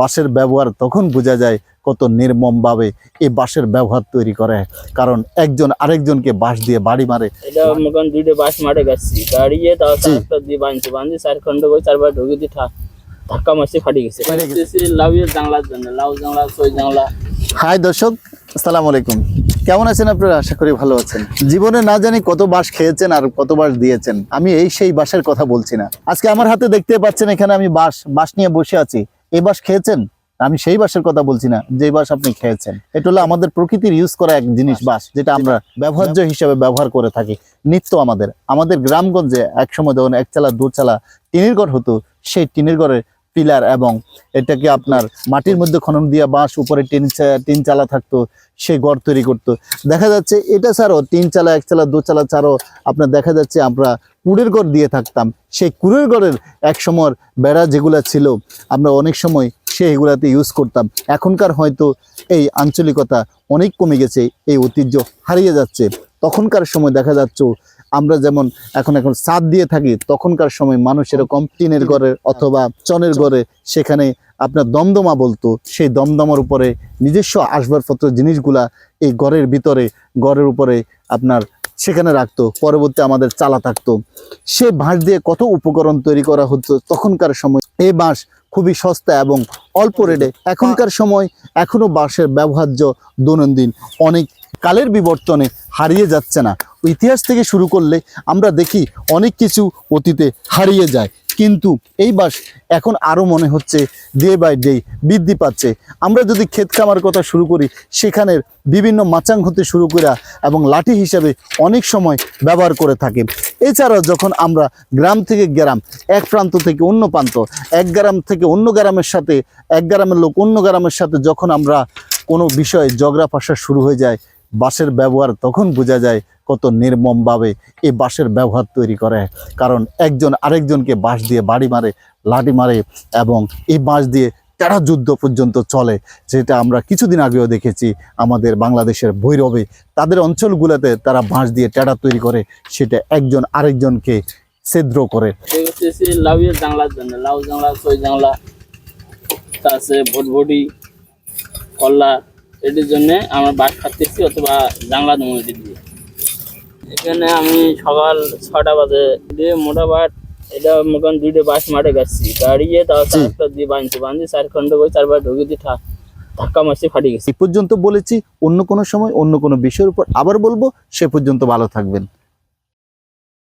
বাঁশের ব্যবহার তখন বোঝা যায় কত নির্মমভাবে এই বাঁশের ব্যবহার তৈরি করে। কারণ একজন আরেকজনকে বাঁশ দিয়ে বাড়ি মারে। দুইটা বাস মাঠে গেছি। দাঁড়িয়ে তাও দিয়ে বাঁধছে। চার খন্ড করে চারবার ঢুকে দিয়ে ধাক্কা মারছে ফাটি গেছে। লাউয়ের জাংলার জন্য লাউ জাংলা সই জাংলা হাই দর্শক আসসালামু আলাইকুম। কেমন আছেন আপনারা? আশা করি ভালো আছেন। জীবনে না জানি কত বাস খেয়েছেন আর কত বাস দিয়েছেন। আমি এই সেই বাসের কথা বলছি না। আজকে আমার হাতে দেখতে পাচ্ছেন এখানে আমি বাস বাস নিয়ে বসে আছি। এই বাস খেয়েছেন? আমি সেই বাসের কথা বলছি না যে বাস আপনি খেয়েছেন। এটা হলো আমাদের প্রকৃতির ইউজ করা এক জিনিস বাস। যেটা আমরা ব্যবহার্য হিসাবে ব্যবহার করে থাকি। নিত্য আমাদের। আমাদের গ্রামগঞ্জে একসময় যখন এক চালা দু চালা টিনের ঘর হতো সেই টিনের ঘরের পিলার এবং এটাকে আপনার মাটির মধ্যে খনন দিয়ে বাঁশ উপরে টিন টিন চালা থাকতো, সে ঘর তৈরি করতো। দেখা যাচ্ছে এটা ছাড়াও তিন চালা, এক চালা, দু চালা ছাড়াও আপনার দেখা যাচ্ছে আমরা কুড়ের ঘর দিয়ে থাকতাম। সেই কুড়ের ঘরের এক সময় বেড়া যেগুলা ছিল, আমরা অনেক সময় সেইগুলাতে ইউজ করতাম। এখনকার হয়তো এই আঞ্চলিকতা অনেক কমে গেছে, এই ঐতিহ্য হারিয়ে যাচ্ছে। তখনকার সময় দেখা যাচ্ছে আমরা যেমন এখন এখন সাদ দিয়ে থাকি, তখনকার সময় মানুষ এরকম টিনের ঘরে অথবা চনের ঘরে সেখানে আপনার দমদমা বলতো, সেই দমদমার উপরে নিজস্ব আসবাবপত্র জিনিসগুলা এই ঘরের ভিতরে, ঘরের উপরে আপনার সেখানে রাখতো, পরবর্তী আমাদের চালা থাকতো। সে বাঁশ দিয়ে কত উপকরণ তৈরি করা হতো তখনকার সময় এই বাঁশ খুবই সস্তা এবং অল্প রেটে। এখনকার সময় এখনও বাঁশের ব্যবহার্য দৈনন্দিন, অনেক কালের বিবর্তনে হারিয়ে যাচ্ছে না। ইতিহাস থেকে শুরু করলে আমরা দেখি অনেক কিছু অতীতে হারিয়ে যায়। কিন্তু এই বাস এখন আরও মনে হচ্ছে ডে বাই ডে বৃদ্ধি পাচ্ছে। আমরা যদি ক্ষেত খামার কথা শুরু করি, সেখানের বিভিন্ন মাচাং হতে শুরু করা এবং লাঠি হিসাবে অনেক সময় ব্যবহার করে থাকে এছাড়াও যখন আমরা গ্রাম থেকে গ্রাম, এক প্রান্ত থেকে অন্য প্রান্ত, এক গ্রাম থেকে অন্য গ্রামের সাথে, এক গ্রামের লোক অন্য গ্রামের সাথে যখন আমরা কোনো বিষয়ে ঝগড়া ফাঁসা শুরু হয়ে যায় বাঁশের ব্যবহার তখন বোঝা যায় কত নির্মমভাবে এই বাঁশের ব্যবহার তৈরি করে। কারণ একজন আরেকজনকে বাঁশ দিয়ে বাড়ি মারে, লাঠি মারে এবং এই বাঁশ দিয়ে টেরা যুদ্ধ পর্যন্ত চলে, যেটা আমরা কিছুদিন আগেও দেখেছি আমাদের বাংলাদেশের ভৈরবে। তাদের অঞ্চলগুলোতে তারা বাঁশ দিয়ে টেরা তৈরি করে, সেটা একজন আরেকজনকে ছিদ্র করে। লাউ কল্লা এটির জন্য আমরা বাস খাচ্ছি অথবা জানলা দেবো এটি দিয়ে এখানে আমি সকাল ছটা বাজে দিয়ে মোটা বাট এটা মোটামুটি দুইটা বাস মাঠে গেছি। দাঁড়িয়ে তাও জি। একটা দিয়ে বাঁধছি বাঁধি চার খন্ড করে চারবার ঢুকে দিয়ে ধাক্কা মারছি ফাটি গেছি। পর্যন্ত বলেছি অন্য কোনো সময় অন্য কোনো বিষয়ের উপর আবার বলব সে পর্যন্ত ভালো থাকবেন।